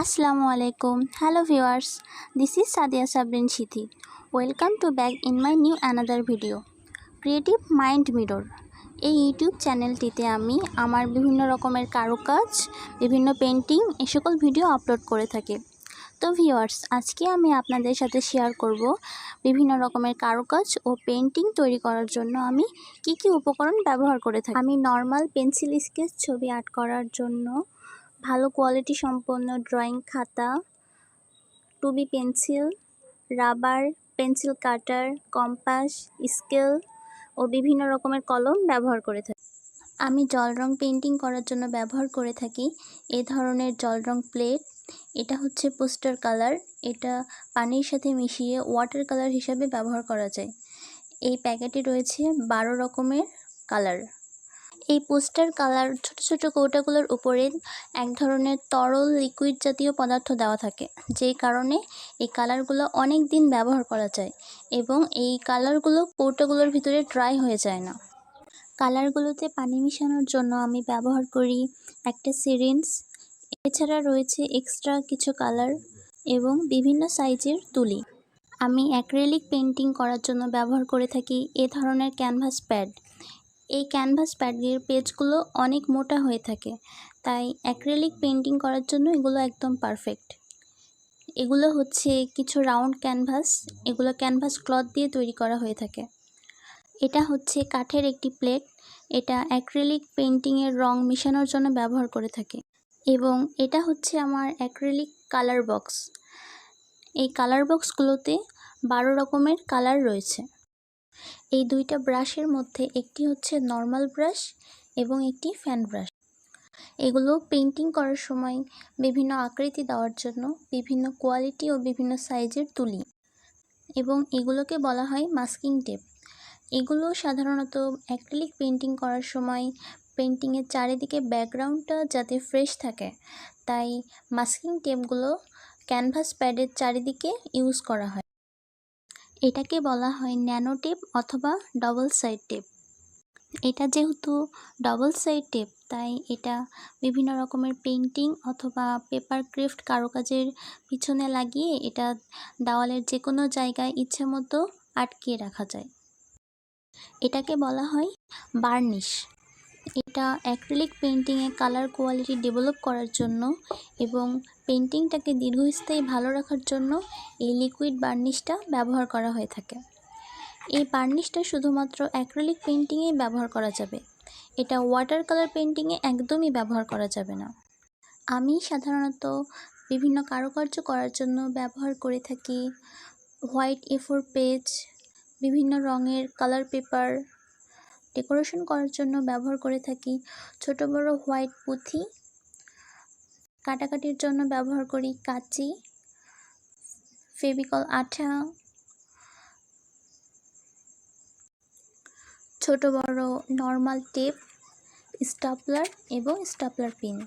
আসসালামু আলাইকুম। Hello viewers this is Sadia Sabrin Sithi welcome to back in my new another video creative mind mirror এই YouTube চ্যানেলটিতে আমি আমার বিভিন্ন রকমের কারুকাজ, বিভিন্ন পেন্টিং এ সকল ভিডিও আপলোড করে থাকি। তো ভিউয়ার্স আজকে আমি আপনাদের সাথে শেয়ার করব বিভিন্ন রকমের কারুকাজ ও পেন্টিং তৈরি করার জন্য আমি কি কি উপকরণ ব্যবহার করে থাকি। আমি নর্মাল পেন্সিল স্কেচ ছবি আর্ট করার জন্য ভালো কোয়ালিটি সম্পন্ন ড্রয়িং খাতা, two B pencil, rubber, pencil cutter compass, scale ও বিভিন্ন রকমের কলম ব্যবহার করে থাকি। আমি জল রং পেন্টিং করার জন্য ব্যবহার করে থাকি। এ ধরনের জল রং প্লেট এটা হচ্ছে পোস্টার কালার এটা পানির সাথে মিশিয়ে ওয়াটার কালার হিসাবে ব্যবহার করা যায়। এই প্যাকেটে রয়েছে বারো রকমের কালার এই পোস্টার কালার ছোট ছোট কৌটাগুলোর উপরে এক ধরনের তরল লিকুইড জাতীয় পদার্থ দেওয়া থাকে যেই কারণে এই কালারগুলো অনেক দিন ব্যবহার করা যায় এবং এই কালারগুলো কৌটাগুলোর ভিতরে ড্রাই হয়ে যায় না। কালারগুলোতে পানি মিশানোর জন্য আমি ব্যবহার করি একটা সিরিঞ্জ এছাড়া রয়েছে এক্সট্রা কিছু কালার এবং বিভিন্ন সাইজের তুলি। আমি অ্যাক্রেলিক পেন্টিং করার জন্য ব্যবহার করে থাকি এ ধরনের ক্যানভাস প্যাড এই ক্যানভাস প্যাডের পেজগুলো অনেক মোটা হয়ে থাকে, তাই অ্যাক্রেলিক পেন্টিং করার জন্য এগুলো একদম পারফেক্ট এগুলো হচ্ছে কিছু রাউন্ড ক্যানভাস এগুলো ক্যানভাস ক্লথ দিয়ে তৈরি করা হয়ে থাকে। এটা হচ্ছে কাঠের একটি প্লেট এটা অ্যাক্রেলিক পেন্টিংয়ের রং মেশানোর জন্য ব্যবহার করে থাকে। এবং এটা হচ্ছে আমার অ্যাক্রেলিক কালার বক্স এই কালার বক্সগুলোতে বারো রকমের কালার রয়েছে। এই দুইটা ব্রাশের মধ্যে একটি হচ্ছে নর্মাল ব্রাশ এবং একটি ফ্যান ব্রাশ। এগুলো পেন্টিং করার সময় বিভিন্ন আকৃতি দেওয়ার জন্য বিভিন্ন কোয়ালিটি ও বিভিন্ন সাইজের তুলি এবং এগুলোকে বলা হয় মাস্কিং টেপ। এগুলো সাধারণত অ্যাক্রিলিক পেন্টিং করার সময় পেন্টিংয়ের চারিদিকে ব্যাকগ্রাউন্ডটা যাতে ফ্রেশ থাকে, তাই মাস্কিং টেপগুলো ক্যানভাস প্যাডের চারিদিকে ইউজ করা হয়। এটাকে বলা হয় ন্যানো টেপ অথবা ডবল সাইড টেপ। এটা যেহেতু ডবল সাইড টেপ, তাই এটা বিভিন্ন রকমের পেন্টিং অথবা পেপার ক্রিফট কারুকাজের পিছনে লাগিয়ে এটা দেওয়ালের যে কোনো জায়গায় ইচ্ছে মতো আটকিয়ে রাখা যায়। এটাকে বলা হয় বার্নিশ। এটা অ্যাক্রিলিক পেন্টিংয়ে কালার কোয়ালিটি ডেভেলপ করার জন্য এবং পেন্টিংটাকে দীর্ঘস্থায়ী ভালো রাখার জন্য এই লিকুইড বার্নিশটা ব্যবহার করা হয়ে থাকে। এই বার্নিশটা শুধুমাত্র অ্যাক্রিলিক পেন্টিংয়েই ব্যবহার করা যাবে। এটা ওয়াটার কালার পেন্টিংয়ে একদমই ব্যবহার করা যাবে না। আমি সাধারণত বিভিন্ন কারুকার্য করার জন্য ব্যবহার করে থাকি। হোয়াইট এ ফোর পেজ বিভিন্ন রঙের কালার পেপার ডেকোরেশন করার জন্য ব্যবহার করে থাকি। ছোট, বড় হোয়াইট পুঁথি। কাটাকাটির জন্য ব্যবহার করি কাঁচি। ফেভিকল আঠা। ছোট, বড় নর্মাল টেপ, স্টাপলার এবং স্টাপলার পিন।